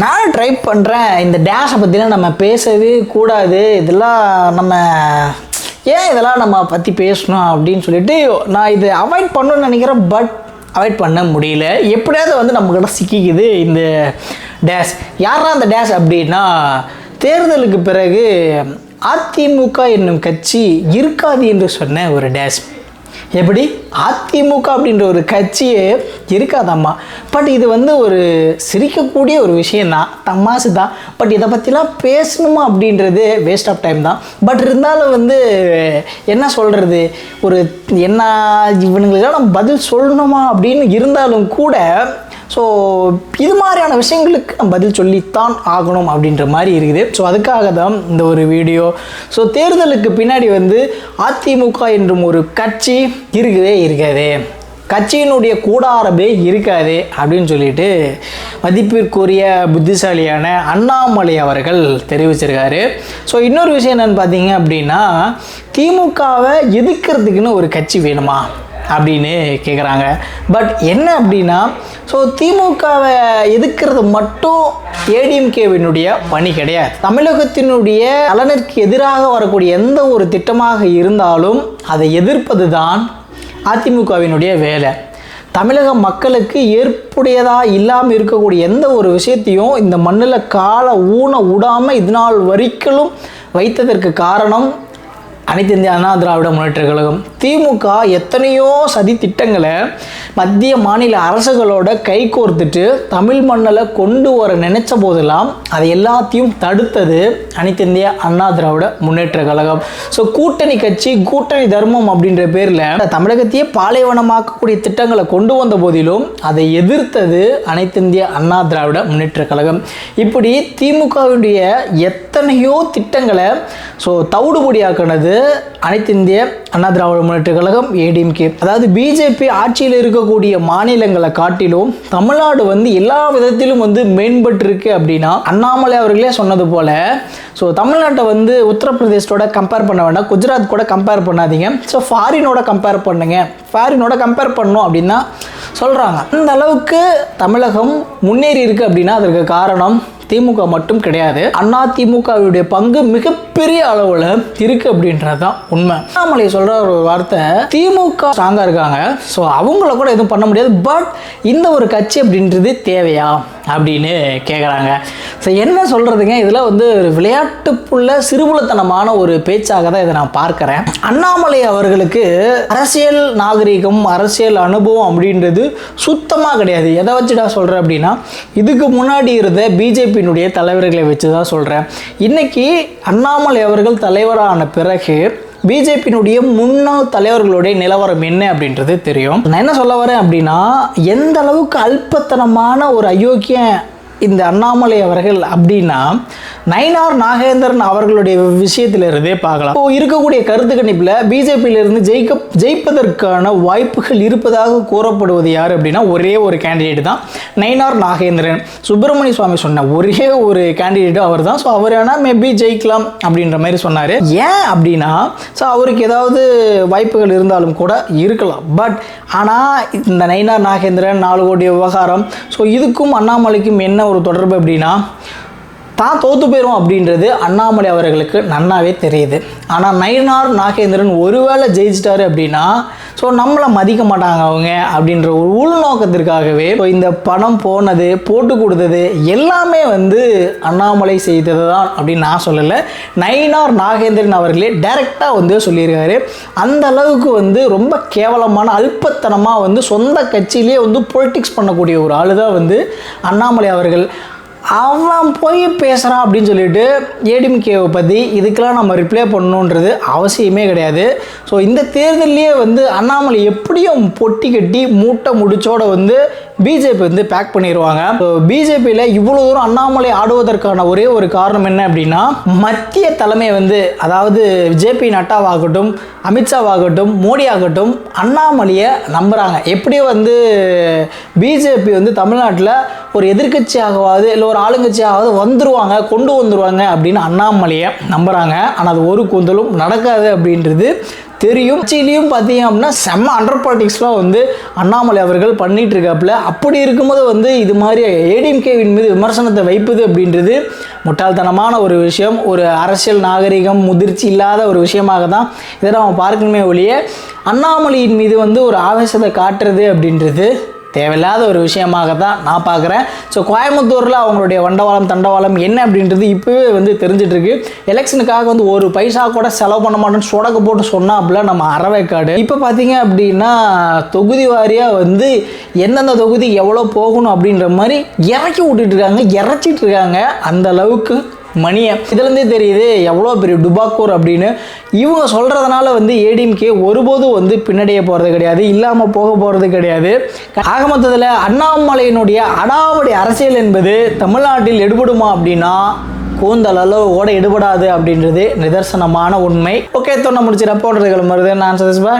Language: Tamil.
நானும் ட்ரை பண்ணுறேன் இந்த டேஷை பற்றிலாம் நம்ம பேசவே கூடாது. இதெல்லாம் நம்ம ஏன் இதெல்லாம் நம்ம பற்றி பேசணும் அப்படின்னு சொல்லிட்டு நான் இதை அவாய்ட் பண்ணணும்னு நினைக்கிறேன். பட் அவாய்ட் பண்ண முடியல. எப்படியாவது வந்து நம்மக்கிட்ட சிக்கிக்குது இந்த டேஷ் யாரா அந்த டேஷ் அப்படின்னா தேர்தலுக்கு பிறகு அதிமுக என்னும் கட்சி இருக்காது என்று சொன்ன ஒரு டேஷ் எப்படி? அதிமுக அப்படின்ற ஒரு கட்சியே இருக்காதாம்மா. பட் இது வந்து ஒரு சிரிக்கக்கூடிய ஒரு விஷயந்தான் தமாசு தான் பட் இதை பற்றிலாம் பேசணுமா அப்படின்றது வேஸ்ட் ஆஃப் டைம் தான். பட் இருந்தாலும் வந்து என்ன சொல்கிறது ஒரு என்ன இவனுங்களுக்கெல்லாம் நம்ம பதில் சொல்லணுமா அப்படின்னு இருந்தாலும் கூட ஸோ இது மாதிரியான விஷயங்களுக்கு பதில் சொல்லித்தான் ஆகணும் அப்படின்ற மாதிரி இருக்குது. ஸோ அதுக்காக தான் இந்த ஒரு வீடியோ. ஸோ தேர்தலுக்கு பின்னாடி வந்து அதிமுக என்றும் ஒரு கட்சி இருக்கவே இருக்காது. கட்சியினுடைய கூடாரமே இருக்காது அப்படின்னு சொல்லிட்டு மதிப்பிற்குரிய புத்திசாலியான அண்ணாமலை அவர்கள் தெரிவிச்சிருக்காரு. ஸோ இன்னொரு விஷயம் என்னென்னு பார்த்தீங்க அப்படின்னா திமுகவை எதிர்க்கிறதுக்குன்னு ஒரு கட்சி வேணுமா? அப்படின்னு கேட்குறாங்க பட் என்ன அப்படின்னா ஸோ திமுகவை எதிர்க்கிறது மட்டும் ஏடிஎம்கேவினுடைய பணி கிடையாது. தமிழகத்தினுடைய நலனிற்கு எதிராக வரக்கூடிய எந்த ஒரு திட்டமாக இருந்தாலும் அதை எதிர்ப்பது தான் அதிமுகவினுடைய வேலை. தமிழக மக்களுக்கு ஏற்புடையதாக இல்லாமல் இருக்கக்கூடிய எந்த ஒரு விஷயத்தையும் இந்த மண்ணில் காலை ஊன விடாமல் இது நாள் வரைக்கும் வைத்ததற்கு காரணம் அனைத்து இந்திய அண்ணா திராவிட முன்னேற்ற கழகம் திமுக எத்தனையோ சதி திட்டங்களை மத்திய மாநில அரசுகளோட கை கோர்த்துட்டு தமிழ் மண்ணில் கொண்டு வர நினைச்ச போதெல்லாம் அதை எல்லாத்தையும் தடுத்தது அனைத்து இந்திய அண்ணா திராவிட முன்னேற்ற கழகம். ஸோ கூட்டணி கட்சி கூட்டணி தர்மம் அப்படின்ற பேரில் தமிழகத்தையே பாலைவனமாக்கக்கூடிய திட்டங்களை கொண்டு வந்த போதிலும் அதை எதிர்த்தது அனைத்து இந்திய அண்ணா திராவிட முன்னேற்ற கழகம். இப்படி திமுகவினுடைய எத்தனையோ திட்டங்களை ஸோ தவிடுபடியாக்கினது அனைத்து இந்திய அண்ணா திராவிட முன்னேற்ற கழகம் ஏடிஎம்கே அதாவது பிஜேபி ஆட்சியில் இருக்கக்கூடிய மாநிலங்களை காட்டிலும் தமிழ்நாடு வந்து எல்லா விதத்திலும் வந்து மேம்பட்டிருக்கு அப்படின்னா அண்ணாமலை அவர்களே சொன்னது போல ஸோ தமிழ்நாட்டை வந்து உத்தரப்பிரதேசத்தோட கம்பேர் பண்ண வேண்டாம் குஜராத் கூட கம்பேர் பண்ணாதீங்க. ஸோ ஃபாரினோட கம்பேர் பண்ணுங்க. ஃபாரினோட கம்பேர் பண்ணோம் அப்படின்னா சொல்கிறாங்க அந்த அளவுக்கு தமிழகம் முன்னேறி இருக்கு அப்படின்னா அதற்கு காரணம் திமுக மட்டும் கிடையாது. அண்ணா திமுகவுடைய பங்கு மிகப்பெரிய அளவில் இருக்கு அப்படின்றது தான் உண்மை. அண்ணாமலை சொல்ற ஒரு வார்த்தை திமுக ஸ்ட்ராங்காக இருக்காங்க. ஸோ அவங்கள கூட எதுவும் பண்ண முடியாது. பட் இந்த ஒரு கட்சி அப்படின்றது தேவையா? அப்படின்னு கேட்குறாங்க ஸோ என்ன சொல்கிறதுங்க இதில் வந்து ஒரு விளையாட்டுப்புள்ள சிறுபுலத்தனமான ஒரு பேச்சாக தான் இதை நான் பார்க்குறேன். அண்ணாமலை அவர்களுக்கு அரசியல் நாகரிகம் அரசியல் அனுபவம் அப்படின்றது சுத்தமாக கிடையாது. எதை வச்சுடா சொல்கிறேன் அப்படின்னா இதுக்கு முன்னாடி இருந்த பிஜேபியினுடைய தலைவர்களை வச்சு தான் சொல்கிறேன் இன்றைக்கி அண்ணாமலை அவர்கள் தலைவரான பிறகு பிஜேபியினுடைய முன்னாள் தலைவர்களுடைய நிலவரம் என்ன அப்படின்றது தெரியும். நான் என்ன சொல்ல வரேன் அப்படின்னா எந்த அளவுக்கு அல்பத்தனமான ஒரு அயோக்கிய இந்த அண்ணாமலை அவர்கள் அப்படின்னா நயினார் நாகேந்திரன் அவர்களுடைய விஷயத்திலிருந்தே பார்க்கலாம். இப்போ இருக்கக்கூடிய கருத்து கணிப்பில் பிஜேபியிலிருந்து ஜெயிக்க ஜெயிப்பதற்கான வாய்ப்புகள் இருப்பதாக கூறப்படுவது யார் அப்படின்னா ஒரே ஒரு கேண்டிடேட் தான் நயினார் நாகேந்திரன். சுப்பிரமணிய சுவாமி சொன்ன ஒரே ஒரு கேண்டிடேட்டும் அவர் தான் ஸோ அவர் வேணால் மேபி ஜெயிக்கலாம் அப்படின்ற மாதிரி சொன்னார். ஏன் அப்படின்னா ஸோ அவருக்கு ஏதாவது வாய்ப்புகள் இருந்தாலும் கூட இருக்கலாம். பட் ஆனால் இந்த நயினார் நாகேந்திரன் நாலு கோடி விவகாரம் ஸோ இதுக்கும் அண்ணாமலைக்கும் என்ன ஒரு தொடர்பு அப்படின்னா தான் தோத்து போயிடும் அப்படின்றது அண்ணாமலை அவர்களுக்கு நன்னாவே தெரியுது. ஆனால் நயினார் நாகேந்திரன் ஒருவேளை ஜெயிச்சிட்டாரு அப்படின்னா ஸோ நம்மளை மதிக்க மாட்டாங்க அவங்க அப்படின்ற ஒரு உள்நோக்கத்திற்காகவே இந்த பணம் போனது போட்டு கொடுத்தது எல்லாமே வந்து அண்ணாமலை செய்தது தான் அப்படின்னு நான் சொல்லலை. நயினார் நாகேந்திரன் அவர்களே டைரெக்டாக வந்து சொல்லியிருக்காரு. அந்த அளவுக்கு வந்து ரொம்ப கேவலமான அல்பத்தனமாக வந்து சொந்த கட்சியிலே வந்து பொலிட்டிக்ஸ் பண்ணக்கூடிய ஒரு ஆள் தான் வந்து அண்ணாமலை அவர்கள். அவன் போய் பேசுகிறான் அப்படின்னு சொல்லிட்டு ஏடிஎம்கேவை பற்றி இதுக்கெல்லாம் நம்ம ரிப்ளை பண்ணணுன்றது அவசியமே கிடையாது. ஸோ இந்த தேர்தல்லையே வந்து அண்ணாமலை எப்படியும் பொட்டி கட்டி மூட்டை முடிச்சோட வந்து பிஜேபி வந்து பேக் பண்ணிடுவாங்க பிஜேபியில் இவ்வளோ தூரம் அண்ணாமலை ஆடுவதற்கான ஒரே ஒரு காரணம் என்ன அப்படின்னா மத்திய தலைமை வந்து அதாவது ஜேபி நட்டாவாகட்டும் அமித்ஷாவாகட்டும் மோடி ஆகட்டும் அண்ணாமலையை நம்புகிறாங்க எப்படியோ வந்து பிஜேபி வந்து தமிழ்நாட்டில் ஒரு எதிர்கட்சியாகவாது இல்லை ஒரு ஆளுங்கட்சியாவது வந்துருவாங்க கொண்டு வந்துருவாங்க அப்படின்னு அண்ணாமலையை நம்புகிறாங்க ஆனால் அது ஒரு கூந்தலும் நடக்காது அப்படின்றது தெரியும். கட்சியிலையும் பார்த்தீங்க அப்படின்னா செம்ம அண்டர் பாலிட்டிக்ஸ்லாம் வந்து அண்ணாமலை அவர்கள் பண்ணிகிட்டு இருக்காப்புல. அப்படி இருக்கும்போது வந்து இது மாதிரி ஏடிஎம்கேவின் மீது விமர்சனத்தை வைப்பது அப்படின்றது முட்டாள்தனமான ஒரு விஷயம். ஒரு அரசியல் நாகரிகம் முதிர்ச்சி இல்லாத ஒரு விஷயமாக தான் இதை நம்ம பார்க்கணுமே ஒழிய அண்ணாமலையின் மீது வந்து ஒரு ஆவேசத்தை காட்டுறது அப்படின்றது தேவையில்லாத ஒரு விஷயமாக தான் நான் பார்க்குறேன். ஸோ கோயம்புத்தூரில் அவங்களுடைய வண்டவாளம் தண்டவாளம் என்ன அப்படின்றது இப்போவே வந்து தெரிஞ்சிட்ருக்கு. எலெக்ஷனுக்காக வந்து ஒரு பைசா கூட செலவு பண்ண மாட்டேன்னு சொடக்கு போட்டு சொன்னாப்புல நம்ம அறவைக்காடு. இப்போ பார்த்தீங்க அப்படின்னா தொகுதி வாரியாக வந்து எந்தெந்த தொகுதி எவ்வளோ போகணும் அப்படின்ற மாதிரி இறக்கி விட்டுட்டு இருக்காங்க இறச்சிட்டு இருக்காங்க அந்த அளவுக்கு மணியை. இதுலேருந்தே தெரியுது எவ்வளோ பெரிய டுபாக்கூர் அப்படின்னு. இவங்க சொல்கிறதுனால வந்து ஏடிஎம்கே ஒருபோதும் வந்து பின்னடைய போகிறது கிடையாது இல்லாமல் போக போகிறது கிடையாது. ஆக மொத்தத்தில் அண்ணாமலையினுடைய அடாவடி அரசியல் என்பது தமிழ்நாட்டில் எடுபடுமா அப்படின்னா கூந்தல் அளவு கூட எடுபடாது அப்படின்றது நிதர்சனமான உண்மை. ஓகே தொண்ணை முடிச்சு ரப்போன்றது கிளம்புறது நான் சதீஷ்பா